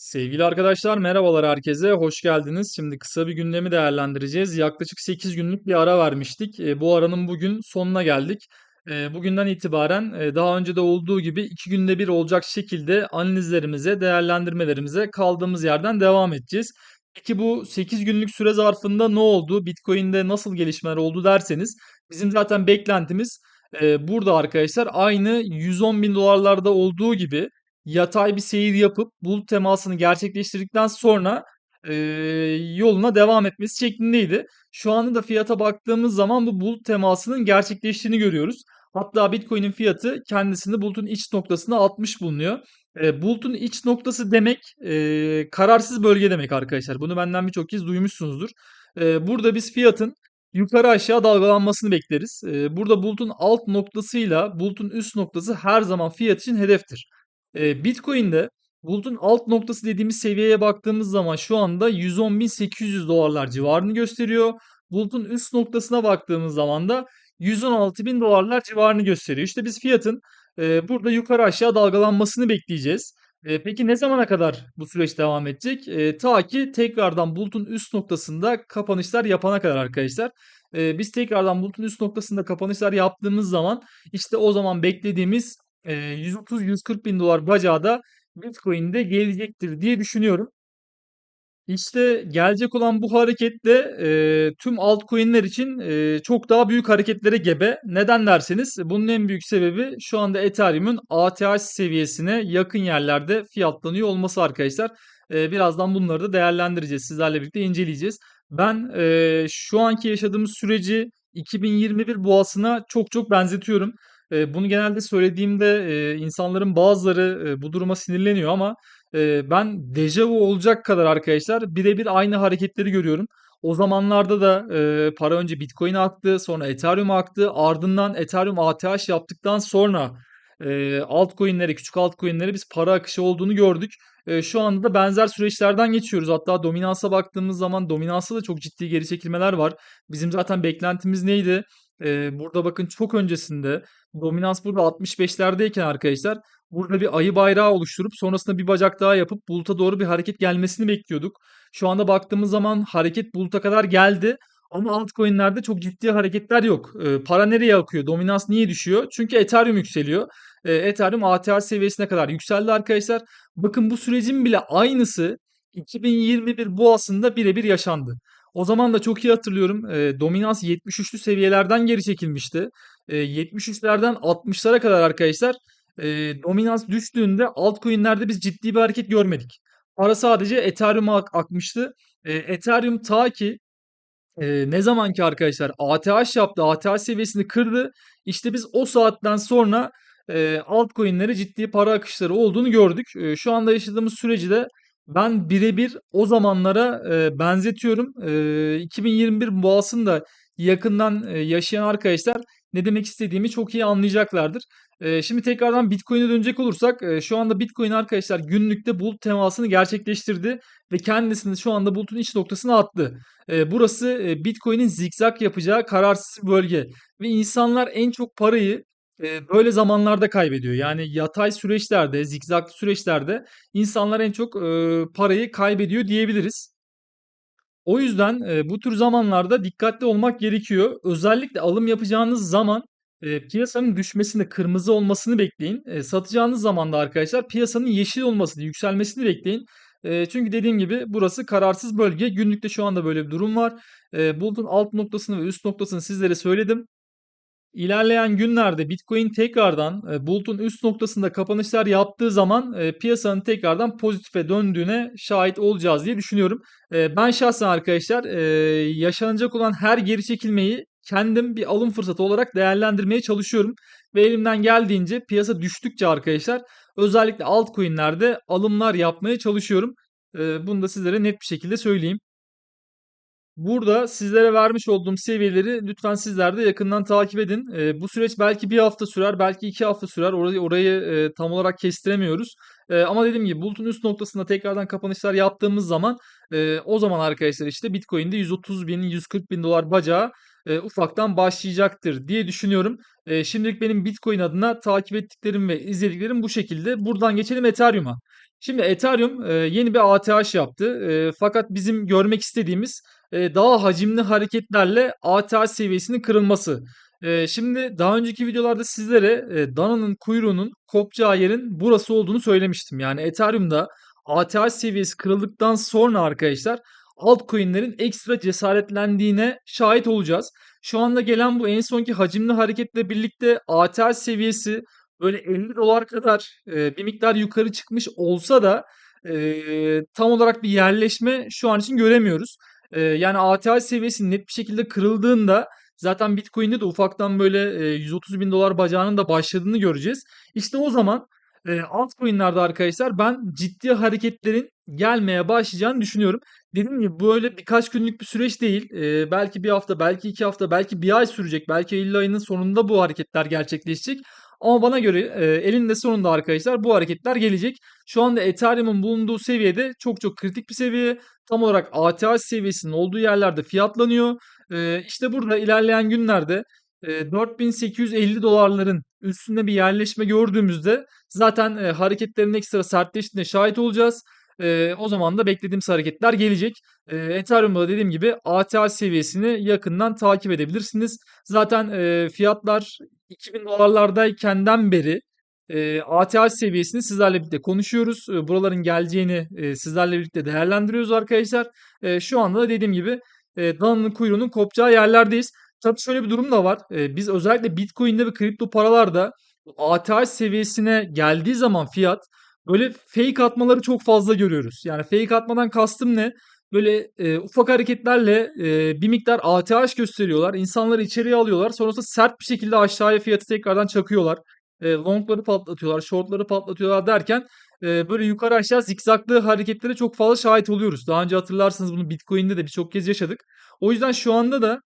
Sevgili arkadaşlar merhabalar herkese hoş geldiniz. Şimdi kısa bir gündemi değerlendireceğiz. Yaklaşık 8 günlük bir ara vermiştik. E, bu aranın bugün sonuna geldik. E, bugünden itibaren e, daha önce de olduğu gibi 2 günde bir olacak şekilde analizlerimize, değerlendirmelerimize kaldığımız yerden devam edeceğiz. Peki bu 8 günlük süre zarfında ne oldu? Bitcoin'de nasıl gelişmeler oldu derseniz bizim zaten beklentimiz e, burada arkadaşlar aynı 110 bin dolarlarda olduğu gibi yatay bir seyir yapıp bulut temasını gerçekleştirdikten sonra eee, yoluna devam etmesi şeklindeydi. Şu anda da fiyata baktığımız zaman bu bulut temasının gerçekleştiğini görüyoruz. Hatta Bitcoin'in fiyatı kendisini bulutun iç noktasına atmış bulunuyor. E, bulutun iç noktası demek e, kararsız bölge demek arkadaşlar. Bunu benden birçok kez duymuşsunuzdur. E, burada biz fiyatın yukarı aşağı dalgalanmasını bekleriz. E, burada bulutun alt noktasıyla bulutun üst noktası her zaman fiyat için hedeftir. Eee, Bitcoin'de bulutun alt noktası dediğimiz seviyeye baktığımız zaman şu anda 110.800 dolarlar civarını gösteriyor. Bulutun üst noktasına baktığımız zaman da 116.000 dolarlar civarını gösteriyor. İşte biz fiyatın eee, burada yukarı aşağı dalgalanmasını bekleyeceğiz. Eee, peki ne zamana kadar bu süreç devam edecek? Eee, ta ki tekrardan bulutun üst noktasında kapanışlar yapana kadar arkadaşlar. Eee, biz tekrardan bulutun üst noktasında kapanışlar yaptığımız zaman işte o zaman beklediğimiz 130-140 bin dolar bacağı da Bitcoin'de gelecektir diye düşünüyorum. İşte gelecek olan bu hareketle eee, tüm altcoin'ler için eee, çok daha büyük hareketlere gebe. Neden derseniz bunun en büyük sebebi şu anda Ethereum'un ATH seviyesine yakın yerlerde fiyatlanıyor olması arkadaşlar. Eee, birazdan bunları da değerlendireceğiz. Sizlerle birlikte inceleyeceğiz. Ben eee, şu anki yaşadığımız süreci 2021 boğasına çok çok benzetiyorum. Bunu genelde söylediğimde insanların bazıları bu duruma sinirleniyor ama ben dejavu olacak kadar arkadaşlar birebir aynı hareketleri görüyorum. O zamanlarda da para önce Bitcoin'e aktı, sonra Ethereum'a aktı. Ardından Ethereum ATH yaptıktan sonra eee altcoin'lere, küçük altcoin'lere biz para akışı olduğunu gördük. Şu anda da benzer süreçlerden geçiyoruz. Hatta dominansa baktığımız zaman dominansta da çok ciddi geri çekilmeler var. Bizim zaten beklentimiz neydi? Burada bakın çok öncesinde Dominans burada 65'lerdeyken arkadaşlar burada bir ayı bayrağı oluşturup sonrasında bir bacak daha yapıp buluta doğru bir hareket gelmesini bekliyorduk. Şu anda baktığımız zaman hareket buluta kadar geldi ama altcoin'lerde çok ciddi hareketler yok. Ee, para nereye akıyor? Dominans niye düşüyor? Çünkü Ethereum yükseliyor. Ee, Ethereum ATH seviyesine kadar yükseldi arkadaşlar. Bakın bu sürecin bile aynısı 2021 boğasında birebir yaşandı. O zaman da çok iyi hatırlıyorum. E, dominans 73'lü seviyelerden geri çekilmişti. E, 73'lerden 60'lara kadar arkadaşlar e, dominans düştüğünde altcoin'lerde biz ciddi bir hareket görmedik. Para sadece Ethereum'a ak- akmıştı. E, Ethereum ta ki e, ne zaman ki arkadaşlar ATH yaptı, ATH seviyesini kırdı. İşte biz o saatten sonra e, altcoin'lere ciddi para akışları olduğunu gördük. E, şu anda yaşadığımız süreci de ben birebir o zamanlara e, benzetiyorum. E, 2021 boğasını da yakından e, yaşayan arkadaşlar ne demek istediğimi çok iyi anlayacaklardır. E, şimdi tekrardan Bitcoin'e dönecek olursak e, şu anda Bitcoin arkadaşlar günlükte bulut temasını gerçekleştirdi ve kendisini şu anda bulutun iç noktasına attı. E, burası e, Bitcoin'in zikzak yapacağı kararsız bölge ve insanlar en çok parayı e, böyle zamanlarda kaybediyor. Yani yatay süreçlerde, zikzak süreçlerde insanlar en çok parayı kaybediyor diyebiliriz. O yüzden e, bu tür zamanlarda dikkatli olmak gerekiyor. Özellikle alım yapacağınız zaman e, piyasanın düşmesini, kırmızı olmasını bekleyin. E, satacağınız zaman da arkadaşlar piyasanın yeşil olmasını, yükselmesini bekleyin. E, çünkü dediğim gibi burası kararsız bölge. Günlükte şu anda böyle bir durum var. E, bulutun alt noktasını ve üst noktasını sizlere söyledim. İlerleyen günlerde Bitcoin tekrardan e, bulutun üst noktasında kapanışlar yaptığı zaman e, piyasanın tekrardan pozitife döndüğüne şahit olacağız diye düşünüyorum. E, ben şahsen arkadaşlar yaşanacak olan her geri çekilmeyi kendim bir alım fırsatı olarak değerlendirmeye çalışıyorum. Ve elimden geldiğince piyasa düştükçe arkadaşlar özellikle altcoin'lerde alımlar yapmaya çalışıyorum. Bunu da sizlere net bir şekilde söyleyeyim. Burada sizlere vermiş olduğum seviyeleri lütfen sizler de yakından takip edin. Eee, bu süreç belki bir hafta sürer, belki iki hafta sürer. Orayı, orayı eee, tam olarak kestiremiyoruz. Eee, ama dediğim gibi bulutun üst noktasında tekrardan kapanışlar yaptığımız zaman eee, o zaman arkadaşlar işte Bitcoin'de 130 bin, 140 bin dolar bacağı eee, ufaktan başlayacaktır diye düşünüyorum. Eee, şimdilik benim Bitcoin adına takip ettiklerim ve izlediklerim bu şekilde. Buradan geçelim Ethereum'a. Şimdi Ethereum e, yeni bir ATH yaptı. E, fakat bizim görmek istediğimiz e, daha hacimli hareketlerle ATH seviyesinin kırılması. E, şimdi daha önceki videolarda sizlere e, dananın kuyruğunun kopacağı yerin burası olduğunu söylemiştim. Yani Ethereum'da ATH seviyesi kırıldıktan sonra arkadaşlar altcoin'lerin ekstra cesaretlendiğine şahit olacağız. Şu anda gelen bu en sonki hacimli hareketle birlikte ATH seviyesi böyle 50 dolar kadar bir miktar yukarı çıkmış olsa da tam olarak bir yerleşme şu an için göremiyoruz. E, yani ATH seviyesi net bir şekilde kırıldığında zaten Bitcoin'de de ufaktan böyle e, 130 bin dolar bacağının da başladığını göreceğiz. İşte o zaman e, altcoin'lerde arkadaşlar ben ciddi hareketlerin gelmeye başlayacağını düşünüyorum. Dediğim gibi böyle birkaç günlük bir süreç değil. E, belki bir hafta, belki iki hafta, belki bir ay sürecek. Belki Eylül ayının sonunda bu hareketler gerçekleşecek. Ama bana göre e, elinde sonunda arkadaşlar bu hareketler gelecek. Şu anda Ethereum'un bulunduğu seviyede çok çok kritik bir seviye. Tam olarak ATH seviyesinin olduğu yerlerde fiyatlanıyor. E, işte burada ilerleyen günlerde e, 4850 dolarların üstünde bir yerleşme gördüğümüzde zaten e, hareketlerin ekstra sertleştiğine şahit olacağız. E, o zaman da beklediğimiz hareketler gelecek. E, Ethereum'da dediğim gibi ATH seviyesini yakından takip edebilirsiniz. Zaten e, fiyatlar 2000 dolarlardaykenden beri e, ATH seviyesini sizlerle birlikte konuşuyoruz. E, buraların geleceğini e, sizlerle birlikte değerlendiriyoruz arkadaşlar. E, şu anda da dediğim gibi e, dananın kuyruğunun kopacağı yerlerdeyiz. Tabii şöyle bir durum da var. E, biz özellikle Bitcoin'de ve kripto paralarda ATH seviyesine geldiği zaman fiyat böyle fake atmaları çok fazla görüyoruz. Yani fake atmadan kastım ne? Böyle e, ufak hareketlerle e, bir miktar ATH gösteriyorlar. İnsanları içeriye alıyorlar. Sonrasında sert bir şekilde aşağıya fiyatı tekrardan çakıyorlar. E, longları patlatıyorlar, shortları patlatıyorlar derken e, böyle yukarı aşağı zikzaklı hareketlere çok fazla şahit oluyoruz. Daha önce hatırlarsınız bunu Bitcoin'de de birçok kez yaşadık. O yüzden şu anda da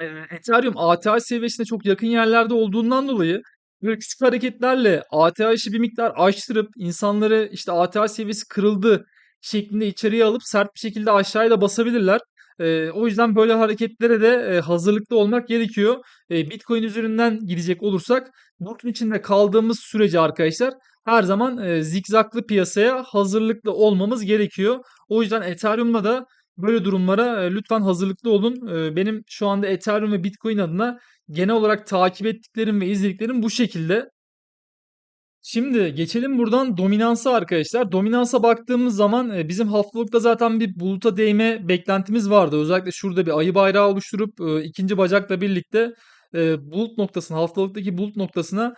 Eee, Ethereum ATH seviyesine çok yakın yerlerde olduğundan dolayı böyle küçük hareketlerle ATH'ı bir miktar aştırıp insanları işte ATH seviyesi kırıldı şeklinde içeriye alıp sert bir şekilde aşağıya da basabilirler. Eee, o yüzden böyle hareketlere de eee, hazırlıklı olmak gerekiyor. Eee, Bitcoin üzerinden gidecek olursak bunun içinde kaldığımız sürece arkadaşlar her zaman eee, zikzaklı piyasaya hazırlıklı olmamız gerekiyor. O yüzden Ethereum'da da Böyle durumlara e, lütfen hazırlıklı olun. E, benim şu anda Ethereum ve Bitcoin adına genel olarak takip ettiklerim ve izlediklerim bu şekilde. Şimdi geçelim buradan dominansa arkadaşlar. Dominansa baktığımız zaman e, bizim haftalıkta zaten bir buluta değme beklentimiz vardı. Özellikle şurada bir ayı bayrağı oluşturup e, ikinci bacakla birlikte e, bulut noktasına, haftalıktaki bulut noktasına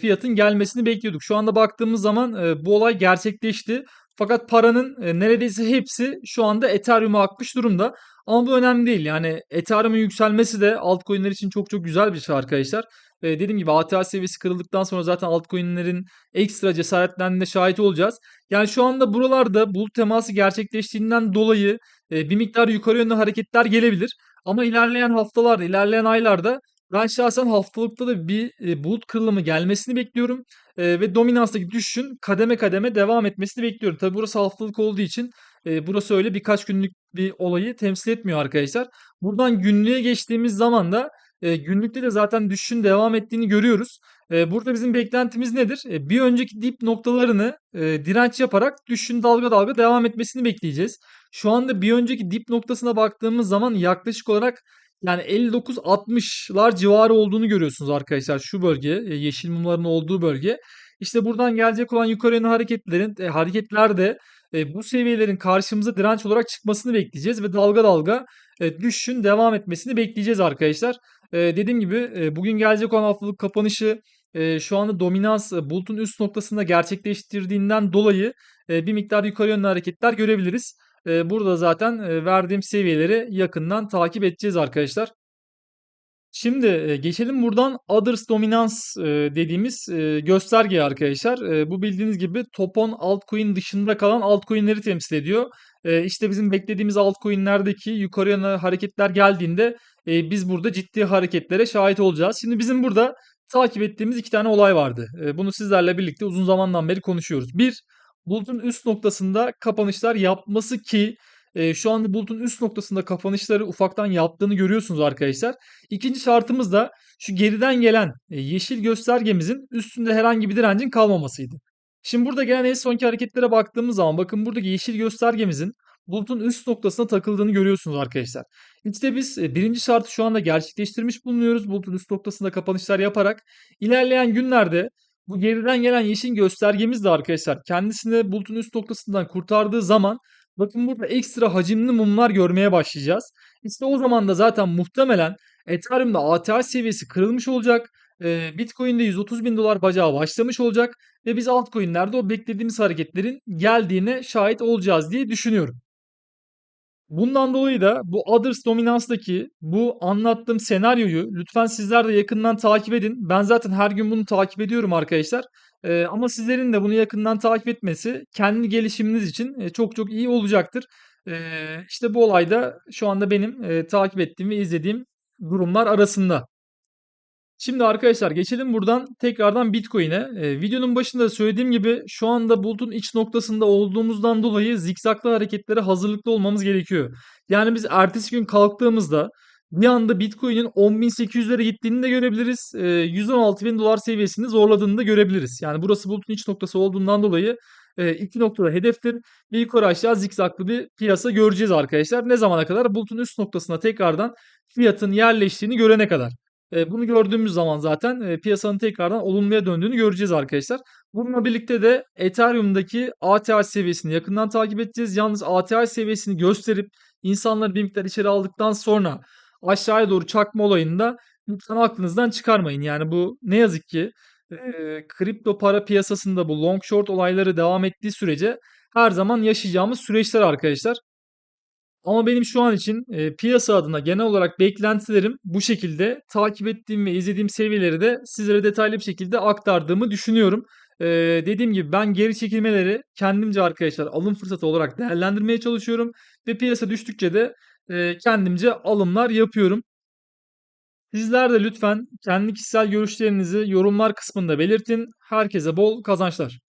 fiyatın gelmesini bekliyorduk. Şu anda baktığımız zaman bu olay gerçekleşti. Fakat paranın neredeyse hepsi şu anda Ethereum'a akmış durumda. Ama bu önemli değil. Yani Ethereum'un yükselmesi de altcoin'ler için çok çok güzel bir şey arkadaşlar. E, dediğim gibi ATH seviyesi kırıldıktan sonra zaten altcoin'lerin ekstra cesaretlendiğine şahit olacağız. Yani şu anda buralarda bulut teması gerçekleştiğinden dolayı e, bir miktar yukarı yönlü hareketler gelebilir. Ama ilerleyen haftalarda, ilerleyen aylarda ben şahsen haftalıkta da bir e, bulut kırılımı gelmesini bekliyorum. E, ve dominanstaki düşüşün kademe kademe devam etmesini bekliyorum. Tabi burası haftalık olduğu için e, burası öyle birkaç günlük bir olayı temsil etmiyor arkadaşlar. Buradan günlüğe geçtiğimiz zaman da e, günlükte de zaten düşüşün devam ettiğini görüyoruz. E, burada bizim beklentimiz nedir? E, bir önceki dip noktalarını e, direnç yaparak düşüşün dalga dalga devam etmesini bekleyeceğiz. Şu anda bir önceki dip noktasına baktığımız zaman yaklaşık olarak yani 59-60'lar civarı olduğunu görüyorsunuz arkadaşlar şu bölge yeşil mumların olduğu bölge. İşte buradan gelecek olan yukarı yönlü hareketlerin e, hareketlerde e, bu seviyelerin karşımıza direnç olarak çıkmasını bekleyeceğiz ve dalga dalga e, düşüşün devam etmesini bekleyeceğiz arkadaşlar. E, dediğim gibi e, bugün gelecek olan haftalık kapanışı e, şu anda dominans e, bulutun üst noktasında gerçekleştirdiğinden dolayı e, bir miktar yukarı yönlü hareketler görebiliriz. Eee, burada zaten, eee, verdiğim seviyeleri yakından takip edeceğiz arkadaşlar. Şimdi, geçelim buradan Others Dominance, eee, dediğimiz, eee, göstergeye arkadaşlar. Bu bildiğiniz gibi top 10 altcoin dışında kalan altcoin'leri temsil ediyor. Eee, işte bizim beklediğimiz altcoin'lerdeki yukarı yönlü hareketler geldiğinde, eee, biz burada ciddi hareketlere şahit olacağız. Şimdi bizim burada takip ettiğimiz 2 tane olay vardı. Eee, bunu sizlerle birlikte uzun zamandan beri konuşuyoruz. Bir bulutun üst noktasında kapanışlar yapması ki e, şu anda bulutun üst noktasında kapanışları ufaktan yaptığını görüyorsunuz arkadaşlar. İkinci şartımız da şu geriden gelen e, yeşil göstergemizin üstünde herhangi bir direncin kalmamasıydı. Şimdi burada gelen en sonki hareketlere baktığımız zaman bakın buradaki yeşil göstergemizin bulutun üst noktasına takıldığını görüyorsunuz arkadaşlar. İşte biz e, birinci şartı şu anda gerçekleştirmiş bulunuyoruz. Bulutun üst noktasında kapanışlar yaparak. İlerleyen günlerde bu geriden gelen yeşil göstergemiz de arkadaşlar kendisini bulutun üst noktasından kurtardığı zaman bakın burada ekstra hacimli mumlar görmeye başlayacağız. İşte o zaman da zaten muhtemelen Ethereum'da ATH seviyesi kırılmış olacak. E, Bitcoin'de 130 bin dolar bacağı başlamış olacak. Ve biz altcoin'lerde o beklediğimiz hareketlerin geldiğine şahit olacağız diye düşünüyorum. Bundan dolayı da bu Others Dominans'daki bu anlattığım senaryoyu lütfen sizler de yakından takip edin. Ben zaten her gün bunu takip ediyorum arkadaşlar. Ee, ama sizlerin de bunu yakından takip etmesi kendi gelişiminiz için çok çok iyi olacaktır. Ee, işte bu olayda şu anda benim e, takip ettiğim ve izlediğim durumlar arasında. Şimdi arkadaşlar geçelim buradan tekrardan Bitcoin'e. Ee, videonun başında söylediğim gibi şu anda bulutun iç noktasında olduğumuzdan dolayı zikzaklı hareketlere hazırlıklı olmamız gerekiyor. Yani biz ertesi gün kalktığımızda bir anda Bitcoin'in 10.800'lere gittiğini de görebiliriz. E, 116.000 dolar seviyesini zorladığını da görebiliriz. Yani burası bulutun iç noktası olduğundan dolayı e, iki noktada hedeftir. Bir yukarı aşağı zikzaklı bir piyasa göreceğiz arkadaşlar. Ne zamana kadar? Bulutun üst noktasına tekrardan fiyatın yerleştiğini görene kadar. Bunu gördüğümüz zaman zaten piyasanın tekrardan olumluya döndüğünü göreceğiz arkadaşlar. Bununla birlikte de Ethereum'daki ATH seviyesini yakından takip edeceğiz. Yalnız ATH seviyesini gösterip insanları bir miktar içeri aldıktan sonra aşağıya doğru çakma olayında lütfen aklınızdan çıkarmayın. Yani bu ne yazık ki e, kripto para piyasasında bu long short olayları devam ettiği sürece her zaman yaşayacağımız süreçler arkadaşlar. Ama benim şu an için e, piyasa adına genel olarak beklentilerim bu şekilde. Takip ettiğim ve izlediğim seviyeleri de sizlere detaylı bir şekilde aktardığımı düşünüyorum. E, dediğim gibi ben geri çekilmeleri kendimce arkadaşlar alım fırsatı olarak değerlendirmeye çalışıyorum. Ve piyasa düştükçe de e, kendimce alımlar yapıyorum. Sizler de lütfen kendi kişisel görüşlerinizi yorumlar kısmında belirtin. Herkese bol kazançlar.